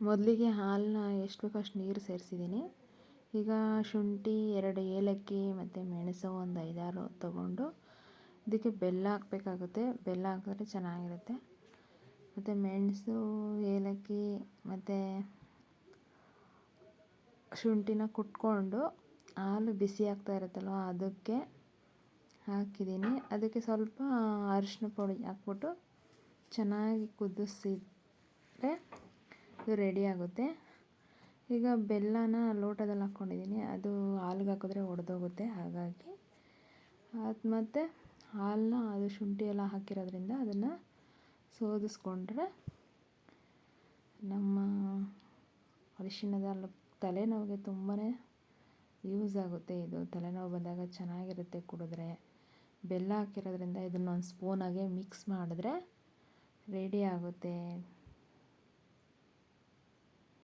ಮೊದಲಿಗೆ ಹಾಲನ್ನ ಎಷ್ಟು ಬೇಕೋ ಅಷ್ಟು ನೀರು ಸೇರಿಸಿದ್ದೀನಿ. ಈಗ ಶುಂಠಿ ಎರಡು ಏಲಕ್ಕಿ ಮತ್ತು ಮೆಣಸು ಒಂದು ಐದಾರು ತಗೊಂಡು ಇದಕ್ಕೆ ಬೆಲ್ಲ ಹಾಕಬೇಕಾಗುತ್ತೆ. ಬೆಲ್ಲ ಹಾಕಿದ್ರೆ ಚೆನ್ನಾಗಿರುತ್ತೆ. ಮತ್ತು ಮೆಣಸು, ಏಲಕ್ಕಿ ಮತ್ತು ಶುಂಠಿನ ಕುಟ್ಕೊಂಡು ಹಾಲು ಬಿಸಿ ಆಗ್ತಾ ಇರುತ್ತಲ್ವ ಅದಕ್ಕೆ ಹಾಕಿದ್ದೀನಿ. ಅದಕ್ಕೆ ಸ್ವಲ್ಪ ಅರಿಶಿನ ಪುಡಿ ಹಾಕ್ಬಿಟ್ಟು ಚೆನ್ನಾಗಿ ಕುದಿಸಿದ್ರೆ ಇದು ರೆಡಿ ಆಗುತ್ತೆ. ಈಗ ಬೆಲ್ಲನ ಲೋಟದಲ್ಲಿ ಹಾಕ್ಕೊಂಡಿದ್ದೀನಿ ಅದು ಹಾಲಿಗೆ ಹಾಕಿದ್ರೆ ಒಡೆದೋಗುತ್ತೆ. ಹಾಗಾಗಿ ಅದು ಮತ್ತು ಹಾಲನ್ನ ಅದು ಶುಂಠಿ ಎಲ್ಲ ಹಾಕಿರೋದ್ರಿಂದ ಅದನ್ನು ಸೋದಿಸ್ಕೊಂಡ್ರೆ ನಮ್ಮ ಅರಿಶಿಣದ ತಲೆನೋವಿಗೆ ತುಂಬಾ ಯೂಸ್ ಆಗುತ್ತೆ ಇದು. ತಲೆನೋವು ಬಂದಾಗ ಚೆನ್ನಾಗಿರುತ್ತೆ ಕುಡಿದ್ರೆ. ಬೆಲ್ಲ ಹಾಕಿರೋದ್ರಿಂದ ಇದನ್ನೊಂದು ಸ್ಪೂನಾಗೆ ಮಿಕ್ಸ್ ಮಾಡಿದ್ರೆ ರೆಡಿ ಆಗುತ್ತೆ.